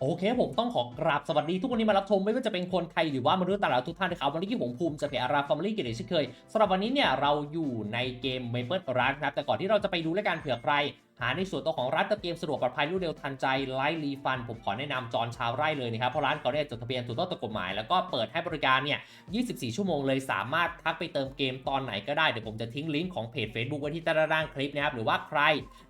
โอเคผมต้องขอกราบสวัสดีทุกคนที่มารับชมไม่ว่าจะเป็นคนไทยหรือว่ามนุษย์ต่างดาวทุกท่านนะครับวันนี้ที่ผมภูมิจะเพจอาราฟาร์มลี่เกตเช่นเคยสำหรับวันนี้เนี่ยเราอยู่ในเกม Maple Run ครับแต่ก่อนที่เราจะไปดูและการเผื่อใคร หาในส่วนตัวของร้านเติมเกมสะดวกปลอดภัยรวดเร็วทันใจไลฟ์รีฟัน ผมขอแนะนำจอนชาวไร่เลยนะครับ เพราะร้านเขาเนี่ยจดทะเบียนถูกต้องตามกฎหมาย แล้วก็เปิดให้บริการเนี่ย 24 ชั่วโมงเลยสามารถทักไปเติมเกมตอนไหนก็ได้ เดี๋ยวผมจะทิ้งลิงก์ของเพจ Facebook ไว้ที่ใต้ด้านคลิปนะครับ หรือว่าใคร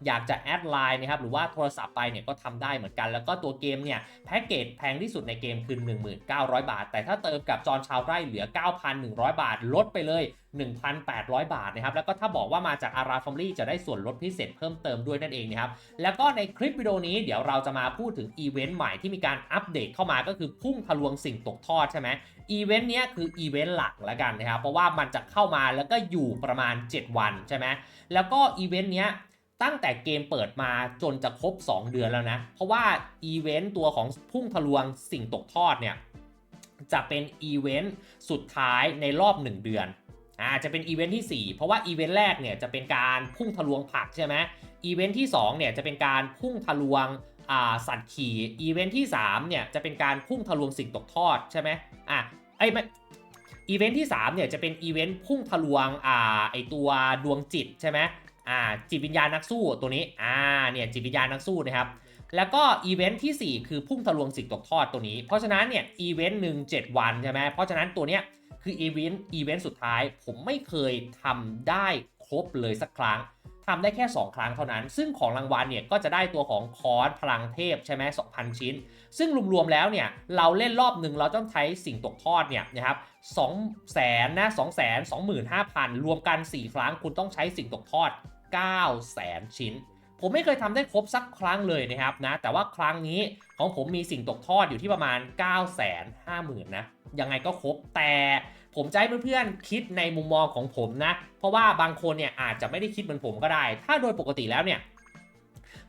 อยากจะแอดไลน์นะครับ หรือว่าโทรศัพท์ไปเนี่ยก็ทำได้เหมือนกัน แล้วก็ตัวเกมเนี่ยแพ็กเกจแพงที่สุดในเกมคือ 1900บาท แต่ถ้าเติมกับจอนชาวไร่เหลือ 9,100 บาทลดไปเลย1,800 บาทนะครับแล้วก็ถ้าบอกว่ามาจากอาราฟอมลี่จะได้ส่วนลดพิเศษเพิ่มเติมด้วยนั่นเองนะครับแล้วก็ในคลิปวิดีโอนี้เดี๋ยวเราจะมาพูดถึงอีเวนต์ใหม่ที่มีการอัปเดตเข้ามาก็คือพุ่งทะลวงสิ่งตกทอดใช่ไหมอีเวนต์นี้คืออีเวนต์หลักแล้วกันนะครับเพราะว่ามันจะเข้ามาแล้วก็อยู่ประมาณ 7 วันใช่ไหมแล้วก็อีเวนต์นี้ตั้งแต่เกมเปิดมาจนจะครบ 2 เดือนแล้วนะ เพราะว่าอีเวนต์ตัวของพุ่งทะลวงสิ่งตกทอดเนี่ยจะเป็นอีเวนต์สุดท้ายในรอบ 1 เดือน อ่าจะเป็นอีเวนต์ที่ 4 เพราะว่าอีเวนต์แรกเนี่ยจะเป็นการพุ่งทะลวงผักใช่ไหมอีเวนต์ที่2เนี่ยจะเป็นการพุ่งทะลวงอ่าสัตว์ขี่อีเวนต์ที่3เนี่ยจะเป็นการพุ่งทะลวงสิ่งตกทอดใช่ไหมอะไอ้ไม่อีเวนต์ที่3เนี่ยจะเป็นอีเวนต์พุ่งทะลวงอ่าไอตัวดวงจิตใช่ไหมอ่าจิตวิญญาณนักสู้ตัวนี้อ่าเนี่ยจิตวิญญาณนักสู้นะครับแล้วก็อีเวนท์ที่ 4 คือพุ่งทะลวงสิ่งตกทอดตัวนี้ เพราะฉะนั้นเนี่ยอีเวนต์หนึ่ง7วันใช่ไหมเพราะฉะนั้นตัวเนี้ย คืออีเวนต์อีเวนต์สุดท้ายผมไม่เคยทำได้ครบเลยสักครั้งทำได้แค่ 2 ครั้งเท่านั้น ซึ่งของรางวัลเนี่ยก็จะได้ตัวของคอร์สพลังเทพใช่ไหม2,000 ชิ้น ซึ่งรวมๆแล้วเนี่ยเราเล่นรอบหนึ่งเราต้องใช้สิ่งตกทอดเนี่ยนะครับ2แสนนะ2แสน25,000รวมกัน 4 ครั้งคุณต้องใช้สิ่งตกทอด9แสนชิ้น ผมไม่เคยทำได้ครบสักครั้งเลยนะครับนะแต่ว่าครั้งนี้ของผมมีสิ่งตกทอดอยู่ที่ประมาณ 9 5 0 0 0 0นะ ยังไงก็ครบแต่ผมจะให้เพื่อนๆคิดในมุมมองของผมนะ เพราะว่าบางคนเนี่ยอาจจะไม่ได้คิดเหมือนผมก็ได้ ถ้าโดยปกติแล้วเนี่ย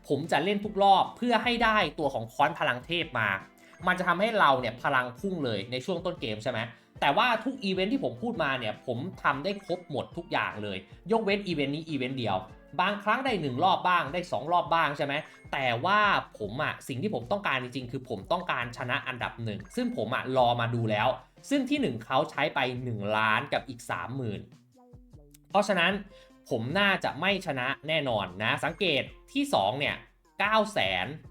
ผมจะเล่นทุกรอบเพื่อให้ได้ตัวของค้อนพลังเทพมา มันจะทำให้เราเนี่ยพลังพุ่งเลยในช่วงต้นเกมใช่ไหมแต่ว่าทุกอีเวนท์ที่ผมพูดมาเนี่ยผมทำได้ครบหมดทุกอย่างเลย ยกเว้นอีเวนต์นี้อีเวนต์เดียว บางครั้งได้ 1 รอบบ้างได้ 2 รอบบ้างใช่ไหมแต่ว่าผมอะสิ่งที่ผมต้องการจริงๆ คือผมต้องการชนะอันดับหนึ่งซึ่งผมอะรอมาดูแล้ว ซึ่งที่ 1เขาใช้ไป 1 ล้านกับอีก 30,000 เพราะฉะนั้นผมน่าจะไม่ชนะแน่นอนนะ สังเกตที่ 2 เนี่ย 9 8 0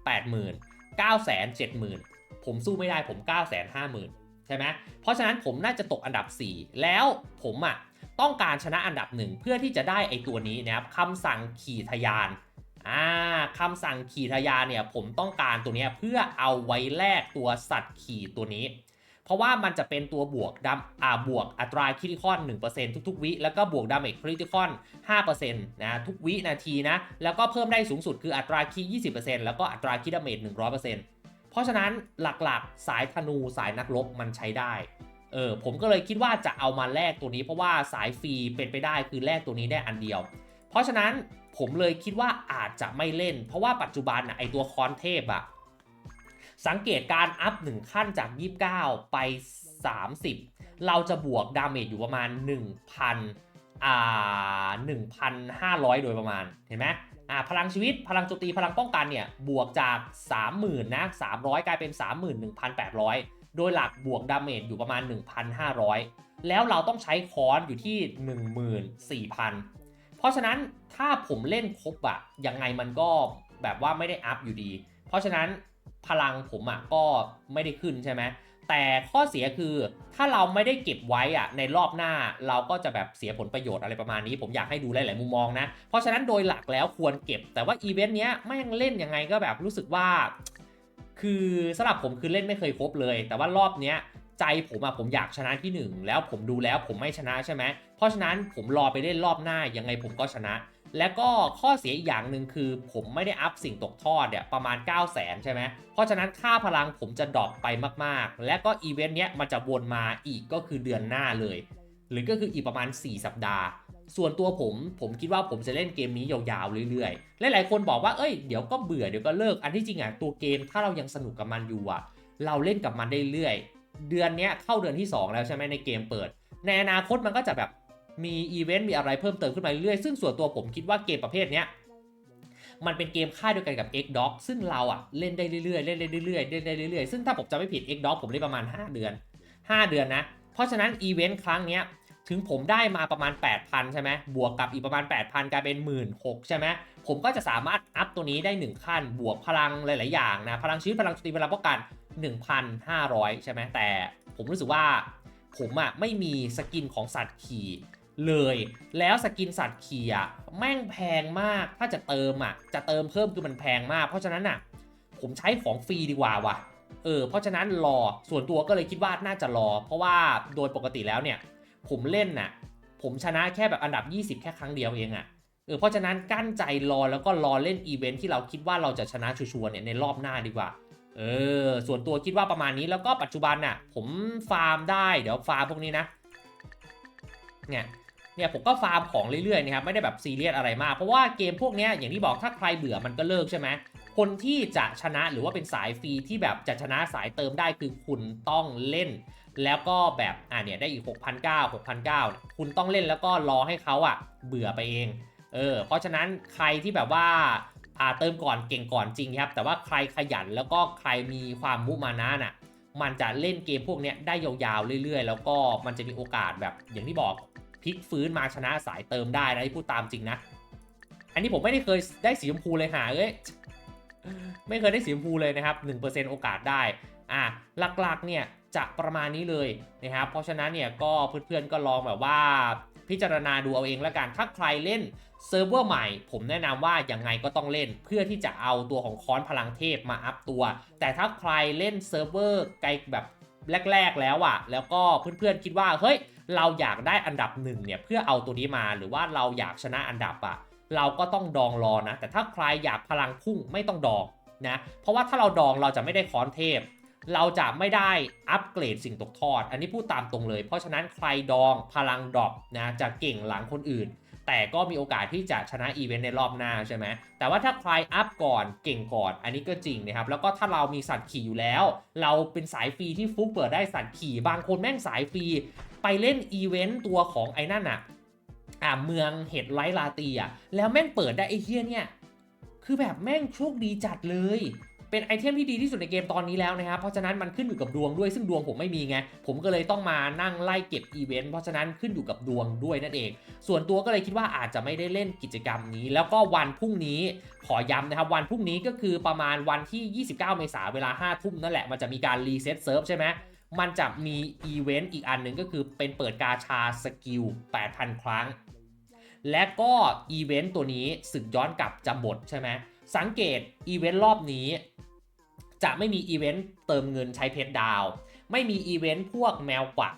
0 0 0 9 7 0 0 0 0ผมสู้ไม่ได้ผม 9 5 0 0 0 0 ใช่ไหมเพราะฉะนั้นผมน่าจะตกอันดับ 4 แล้วผมอะ ต้องการชนะอันดับหนึ่งเพื่อที่จะได้ไอตัวนี้นะครับคำสั่งขี่ทะยานอ่าคำสั่งขี่ทะยานเนี่ยผมต้องการตัวนี้เพื่อเอาไว้แลกตัวสัตว์ขี่ตัวนี้ เพราะว่ามันจะเป็นตัวบวกดัมอ่าบวกอัตราคริติคอน1%ทุกๆวิแล้วก็บวกดาเมจคริติคอน5%นะทุกวินาทีนะแล้วก็เพิ่มได้สูงสุดคืออัตราคี20%แล้วก็อัตราคิดาเมจ100%เพราะฉะนั้นหลักๆ สายธนูสายนักรบมันใช้ได้ เออผมก็เลยคิดว่าจะเอามาแลกตัวนี้เพราะว่าสายฟรีเป็นไปได้คือแลกตัวนี้ได้อันเดียว เพราะฉะนั้นผมเลยคิดว่าอาจจะไม่เล่น เพราะว่าปัจจุบันนะไอตัวคอนเทพอะสังเกตการอัพ1ขั้นจาก 29 ไป 30 เราจะบวกดาเมจอยู่ประมาณ 1,000อ่า1,500 โดยประมาณเห็นไหมอ่าพลังชีวิตพลังโจมตีพลังป้องกันเนี่ย บวกจาก 30,000นะ300 กลายเป็น 31,800 โดยหลักบวกดาเมจอยู่ประมาณ 1,500 แล้วเราต้องใช้คอนอยู่ที่ 14,000 เพราะฉะนั้นถ้าผมเล่นครบอะยังไงมันก็แบบว่าไม่ได้อัพอยู่ดี เพราะฉะนั้นพลังผมอะก็ไม่ได้ขึ้นใช่ไหมแต่ข้อเสียคือถ้าเราไม่ได้เก็บไว้อะในรอบหน้าเราก็จะแบบเสียผลประโยชน์อะไรประมาณนี้ ผมอยากให้ดูหลาย ๆ มุมมองนะ เพราะฉะนั้นโดยหลักแล้วควรเก็บ แต่ว่าอีเวนต์เนี้ยไม่ยังเล่นยังไงก็แบบรู้สึกว่า คือสำหรับผมคือเล่นไม่เคยครบเลย แต่ว่ารอบเนี้ยใจผมอะผมอยากชนะที่หนึ่งแล้วผมดูแล้วผมไม่ชนะใช่ไหมเพราะฉะนั้นผมรอไปเล่นรอบหน้ายังไงผมก็ชนะ แล้วก็ข้อเสียอีกอย่างหนึ่งคือ ผมไม่ได้อัพสิ่งตกทอดเนี่ยประมาณ 9 0 0 0 0 0ใช่ไหมเพราะฉะนั้นค่าพลังผมจะดรอปไปมากๆ และก็อีเวนต์เนี้ยมันจะวนมาอีกก็คือเดือนหน้าเลย หรือก็คืออีกประมาณ 4 สัปดาห์ ส่วนตัวผม ผมคิดว่าผมจะเล่นเกมนี้ยาวๆเรื่อยๆ หลายๆคนบอกว่า เอ้ย เดี๋ยวก็เบื่อ เดี๋ยวก็เลิก อันที่จริงอะ ตัวเกมถ้าเรายังสนุกกับมันอยู่อะ เราเล่นกับมันได้เรื่อย เดือนนี้เข้าเดือนที่ 2 แล้วใช่ไหมในเกมเปิด ในอนาคตมันก็จะแบบมีอีเวนต์มีอะไรเพิ่มเติมขึ้นมาเรื่อยๆ ซึ่งส่วนตัวผมคิดว่าเกมประเภทเนี้ยมันเป็นเกมค่ายเดียวกันกับ X Dog ซึ่งเราอะเล่นได้เรื่อยๆ เล่นได้เรื่อยๆ เล่นได้เรื่อยๆ ซึ่งถ้าผมจำไม่ผิด X Dog ผมเล่นประมาณ 5 เดือน 5 เดือนนะ เพราะฉะนั้นอีเวนต์ครั้งเนี้ย ถึงผมได้มาประมาณ 8,000 ใช่ไหมบวกกับอีกประมาณ 8,000 กลายเป็น 1 6ื่นใช่ไหมผมก็จะสามารถอัพตัวนี้ได้ 1 ขั้น บวกพลังหลาย ๆ อย่างนะ พลังชีวิต พลังสตรีพลังป้องกัน 1,500 ใช่ไหมแต่ผมรู้สึกว่าผมอะไม่มีสกินของสัตว์ขี่เลย แล้วสกินสัตว์ขี่อะแม่งแพงมาก ถ้าจะเติมอะจะเติมเพิ่มคือมันแพงมาก เพราะฉะนั้นอะผมใช้ของฟรีดีกว่าว่ะเออเพราะฉะนั้นรอส่วนตัวก็เลยคิดว่าน่าจะรอ เพราะว่าโดยปกติแล้วเนี่ย ผมเล่นน่ะ ผมชนะแค่แบบอันดับ 20 แค่ครั้งเดียวเองอะ่ะเออเพราะฉะนั้นกั้นใจรอแล้วก็รอเล่นอีเวนท์ที่เราคิดว่าเราจะชนะชัวร์เนี่ยในรอบหน้าดีกว่าเออส่วนตัวคิดว่าประมาณนี้แล้วก็ปัจจุบันน่ะ ผมฟาร์มได้เดี๋ยวฟาร์มพวกนี้นะเนี่ยเนี่ยผมก็ฟาร์มของเรื่อยๆนะครับไม่ได้แบบซีเรียสอะไรมาก เพราะว่าเกมพวกนี้อย่างที่บอกถ้าใครเบื่อมันก็เลิกใช่ไหมคนที่จะชนะหรือว่าเป็นสายฟรีที่แบบจะชนะสายเติมได้คือคุณต้องเล่น แล้วก็แบบอ่าเนี่ยได้อีก 6,900 6,900เนี่ยคุณต้องเล่นแล้วก็รอให้เขาอะเบื่อไปเอง เออ เพราะฉะนั้นใครที่แบบว่าอ่าเติมก่อนเก่งก่อนจริงครับ แต่ว่าใครขยันแล้วก็ใครมีความมุมานะน่ะ มันจะเล่นเกมพวกเนี้ยได้ยาวๆเรื่อยๆ แล้วก็มันจะมีโอกาสแบบอย่างที่บอกพลิกฟื้นมาชนะสายเติมได้นะที่พูดตามจริงนะ อันนี้ผมไม่ได้เคยได้สีชมพูเลยหาเอ้ยไม่เคยได้สีชมพูเลยนะครับ 1%โอกาสได้ อะหลักๆเนี่ย จะประมาณนี้เลยนะครับ เพราะฉะนั้นเนี่ยก็เพื่อนๆก็ลองแบบว่าพิจารณาดูเอาเองแล้วกัน ถ้าใครเล่นเซิร์ฟเวอร์ใหม่ ผมแนะนำว่ายังไงก็ต้องเล่นเพื่อที่จะเอาตัวของค้อนพลังเทพมาอัพตัว แต่ถ้าใครเล่นเซิร์ฟเวอร์ไกลแบบแรก ๆ แล้วอะแล้วก็เพื่อนๆคิดว่าเฮ้ยเราอยากได้อันดับหนึ่งเนี่ยเพื่อเอาตัวนี้มาหรือว่าเราอยากชนะอันดับอะเราก็ต้องดองรอนะ แต่ถ้าใครอยากพลังพุ่งไม่ต้องดองนะเพราะว่าถ้าเราดองเราจะไม่ได้ค้อนเทพ เราจะไม่ได้อัปเกรดสิ่งตกทอด อันนี้พูดตามตรงเลย เพราะฉะนั้นใครดองพลังดรอปนะจะเก่งหลังคนอื่น แต่ก็มีโอกาสที่จะชนะอีเวนต์ในรอบหน้าใช่ไหมแต่ว่าถ้าใครอัพก่อนเก่งก่อน อันนี้ก็จริงนะครับ แล้วก็ถ้าเรามีสัตว์ขี่อยู่แล้ว เราเป็นสายฟรีที่ฟุกเปิดได้สัตว์ขี่ บางคนแม่งสายฟรีไปเล่นอีเวนต์ตัวของไอ้นั่นอะอ่าเมืองเห็ดไลท์ลาตีอะแล้วแม่งเปิดได้ไอ้เฮี้ยเนี่ยคือแบบแม่งโชคดีจัดเลย เป็นไอเทมที่ดีที่สุดในเกมตอนนี้แล้วนะครับ เพราะฉะนั้นมันขึ้นอยู่กับดวงด้วยซึ่งดวงผมไม่มีไง ผมก็เลยต้องมานั่งไล่เก็บอีเวนต์เพราะฉะนั้นขึ้นอยู่กับดวงด้วยนั่นเอง ส่วนตัวก็เลยคิดว่าอาจจะไม่ได้เล่นกิจกรรมนี้ แล้วก็วันพรุ่งนี้ขอย้ำนะครับ วันพรุ่งนี้ก็คือประมาณวันที่ 29 เมษายนเวลา 5 ทุ่มนั่นแหละมันจะมีการรีเซ็ตเซิร์ฟใช่ไหมมันจะมีอีเวนต์อีกอันหนึ่งก็คือเป็นเปิดกาชาสกิล 8,000 ครั้ง และก็อีเวนต์ตัวนี้ศึกย้อนกลับจะหมดใช่ไหม สังเกตอีเวนต์รอบนี้ จะไม่มีอีเวนต์เติมเงินใช้เพชรดาว ไม่มีอีเวนต์พวกแมวกวัก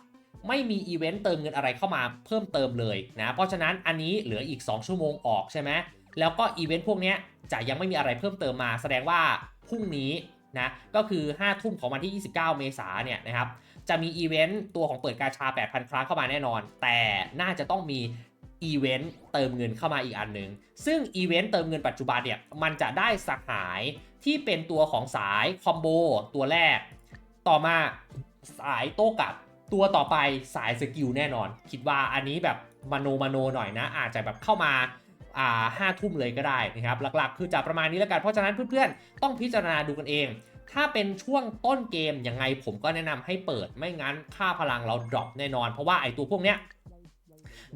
ไม่มีอีเวนต์เติมเงินอะไรเข้ามาเพิ่มเติมเลยนะ เพราะฉะนั้นอันนี้เหลืออีก 2 ชั่วโมงออกใช่ไหมแล้วก็อีเวนต์พวกนี้จะยังไม่มีอะไรเพิ่มเติมมา แสดงว่าพรุ่งนี้นะก็คือ 5 ทุ่มของวันที่ 29 เมษาเนี่ยนะครับจะมีอีเวนต์ตัวของเปิดกาชา 8,000 ครั้งเข้ามาแน่นอน แต่น่าจะต้องมี อีเวนต์เติมเงินเข้ามาอีกอันหนึ่งซึ่งอีเวนต์เติมเงินปัจจุบันเนี่ยมันจะได้สหายที่เป็นตัวของสายคอมโบตัวแรก ต่อมาสายโต้กลับตัวต่อไปสายสกิลแน่นอน คิดว่าอันนี้แบบมโนมโนหน่อยนะ อาจจะแบบเข้ามาอ่าห้าทุ่มเลยก็ได้นะครับ หลักๆ คือจะประมาณนี้แล้วกัน เพราะฉะนั้นเพื่อนๆ ต้องพิจารณาดูกันเอง ถ้าเป็นช่วงต้นเกมยังไงผมก็แนะนำให้เปิดไม่งั้นค่าพลังเราดรอปแน่นอน เพราะว่าไอตัวพวกเนี้ย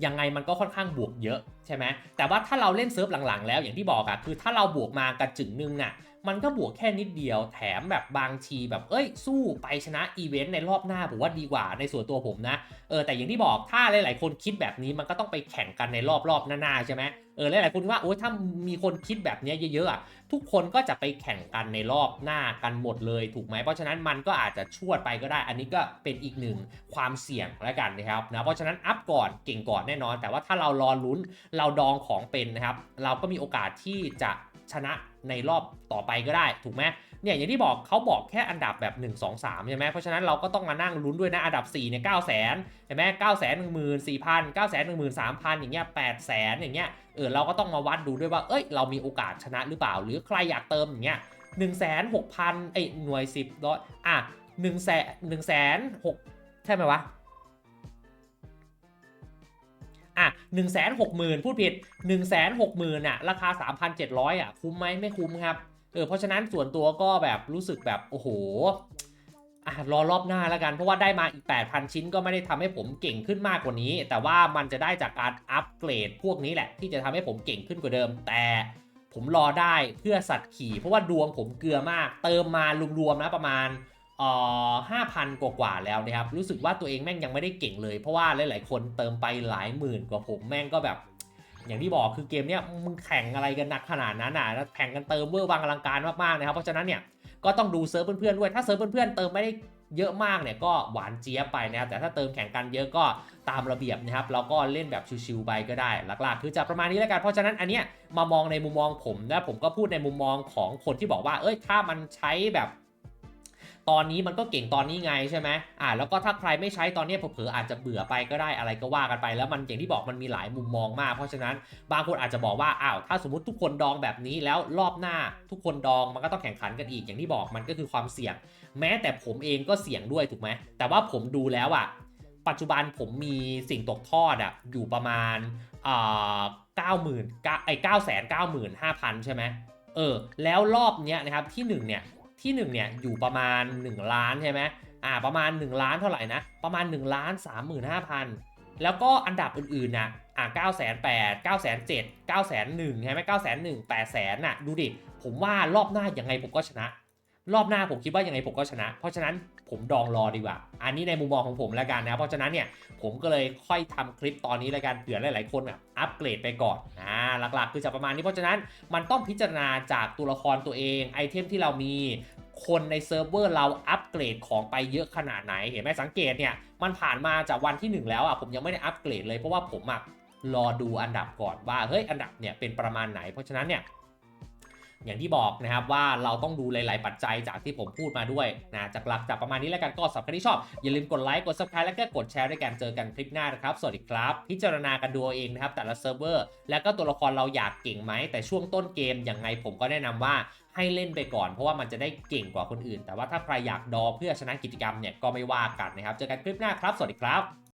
ยังไงมันก็ค่อนข้างบวกเยอะใช่ไหมแต่ว่าถ้าเราเล่นเซิร์ฟหลังๆ แล้วอย่างที่บอกอะคือถ้าเราบวกมากระจึงนึงน่ะมันก็บวกแค่นิดเดียวแถมแบบบางทีแบบเอ้ยสู้ไปชนะอีเวนต์ในรอบหน้าผมว่าดีกว่าในส่วนตัวผมนะเออแต่อย่างที่บอกถ้าหลายๆคนคิดแบบนี้มันก็ต้องไปแข่งกันในรอบรอบๆหน้าๆใช่ไหม เออหลายๆคนว่าโอ้ยถ้ามีคนคิดแบบนี้เยอะๆอะทุกคนก็จะไปแข่งกันในรอบหน้ากันหมดเลยถูกไหมเพราะฉะนั้นมันก็อาจจะชวดไปก็ได้ อันนี้ก็เป็นอีกหนึ่งความเสี่ยงแล้วกันนะครับนะเพราะฉะนั้นอัพก่อนเก่งก่อนแน่นอน แต่ว่าถ้าเรารอลุ้นเราดองของเป็นนะครับเราก็มีโอกาสที่จะ ชนะในรอบต่อไปก็ได้ถูกไหมเนี่ยอย่างที่บอกเขาบอกแค่อันดับแบบ 1 2 3ใช่ไหมเพราะฉะนั้นเราก็ต้องมานั่งลุ้นด้วยนะอันดับ4เนี่ยเก้าแสนเห็นไหมเก้าแสนหนึ่งหมื่นสี่พันเก้าแสนหนึ่งหมื่นสามพันอย่างเงี้ยแปดแสนอย่างเงี้ยเออเราก็ต้องมาวัดดูด้วยว่าเอ้ยเรามีโอกาสชนะหรือเปล่า หรือใครอยากเติมอย่างเงี้ยหนึ่งแสนหกพันเอ้หน่วยสิบร้อยอะหนึ่งแสนหนึ่งแสนหกใช่ไหมวะ อะ1 6 0 0 0 0พูดผิด1 6 0 0 0 0อะราคา3,700อะคุ้มไหมไม่คุ้มครับเออเพราะฉะนั้นส่วนตัวก็แบบรู้สึกแบบโอ้โหอะรอรอบหน้าแล้วกัน เพราะว่าได้มาอีก 8,000 ชิ้นก็ไม่ได้ทำให้ผมเก่งขึ้นมากกว่านี้ แต่ว่ามันจะได้จากการอัปเกรดพวกนี้แหละ ที่จะทำให้ผมเก่งขึ้นกว่าเดิม แต่ผมรอได้เพื่อสัตว์ขี่ เพราะว่าดวงผมเกลือมาก เติมมารวมๆนะประมาณ ห้าพันกว่าๆแล้วนะครับ รู้สึกว่าตัวเองแม่งยังไม่ได้เก่งเลย เพราะว่าหลาย ๆ คนเติมไปหลายหมื่นกว่าผมแม่งก็แบบ อย่างที่บอกคือเกมเนี้ยมึงแข่งอะไรกันหนักขนาดนั้นอะแข่งกันเติมเวอร์บางอลังการมากๆนะครับ เพราะฉะนั้นเนี่ยก็ต้องดูเซิร์ฟเพื่อนๆด้วย ถ้าเซิร์ฟเพื่อนๆเติมไม่ได้เยอะมากเนี่ยก็หวานเจี๊ยบไปนะครับ แต่ถ้าเติมแข่งกันเยอะก็ตามระเบียบนะครับ เราก็เล่นแบบชิวๆไปก็ได้ หลักๆ คือจะประมาณนี้แล้วกัน เพราะฉะนั้นอันเนี้ยมามองในมุมมองผมนะผมก็พูดในมุมมองของคนที่บอกว่า เอ้ยถ้ามันใช้แบบ ตอนนี้มันก็เก่งตอนนี้ไงใช่ไหมอ่าแล้วก็ถ้าใครไม่ใช้ตอนนี้เผลอๆอาจจะเบื่อไปก็ได้อะไรก็ว่ากันไป แล้วมันอย่างที่บอกมันมีหลายมุมมองมาก เพราะฉะนั้นบางคนอาจจะบอกว่าอ้าวถ้าสมมติทุกคนดองแบบนี้แล้วรอบหน้าทุกคนดองมันก็ต้องแข่งขันกันอีกอย่างที่บอกมันก็คือความเสี่ยง แม้แต่ผมเองก็เสี่ยงด้วยถูกไหมแต่ว่าผมดูแล้วอะปัจจุบันผมมีสิ่งตกทอดอะอยู่ประมาณอ่าเก้าหมื่นเก้าไอเก้าแสนเก้าหมื่นห้าพันใช่ไหมเออแล้วรอบเนี้ยนะครับที่หนึ่งเนี่ย ที่1เนี่ยอยู่ประมาณ 1 ล้านใช่ไหมอ่าประมาณ 1 ล้านเท่าไหร่นะประมาณ1ล้าน35,000 แล้วก็อันดับอื่นๆนะอ่า9 8 0 0 0 9 7 0 0 9 0 0 0ใช่ไหม9 0 0 0 8 0 0 0น่ะดูดิ ผมว่ารอบหน้ายังไงผมก็ชนะ รอบหน้าผมคิดว่ายังไงผมก็ชนะ เพราะฉะนั้นผมดองรอดีกว่า อันนี้ในมุมมองของผมแล้วกันนะ เพราะฉะนั้นเนี่ยผมก็เลยค่อยทำคลิปตอนนี้แล้วกันเผื่อหลายๆคนแบบอัปเกรดไปก่อนอ่าหลักๆ คือจะประมาณนี้เพราะฉะนั้นมันต้องพิจารณาจากตัวละครตัวเองไอเทมที่เรามีคนในเซิร์ฟเวอร์เราอัปเกรดของไปเยอะขนาดไหนเห็นไหมสังเกตเนี่ยมันผ่านมาจากวันที่ 1 แล้วอะผมยังไม่ได้อัปเกรดเลยเพราะว่าผมอะรอดูอันดับก่อนว่าเฮ้ยอันดับเนี่ยเป็นประมาณไหน เพราะฉะนั้นเนี่ย อย่างที่บอกนะครับว่าเราต้องดูหลาย ๆ ปัจจัยจากที่ผมพูดมาด้วยนะจากหลักจากประมาณนี้แล้วกันก็สำหรับใครที่ชอบ อย่าลืมกดไลค์กด subscribe แล้วก็กดแชร์ด้วยกันเจอกันคลิปหน้านะครับ สวัสดีครับ พิจารณากันดูเองนะครับแต่ละเซิร์ฟเวอร์ แล้วก็ตัวละครเราอยากเก่งไหม แต่ช่วงต้นเกมยังไงผมก็แนะนำว่าให้เล่นไปก่อน เพราะว่ามันจะได้เก่งกว่าคนอื่น แต่ว่าถ้าใครอยากดอเพื่อชนะกิจกรรมเนี่ยก็ไม่ว่ากันนะครับเจอกันคลิปหน้าครับ สวัสดีครับ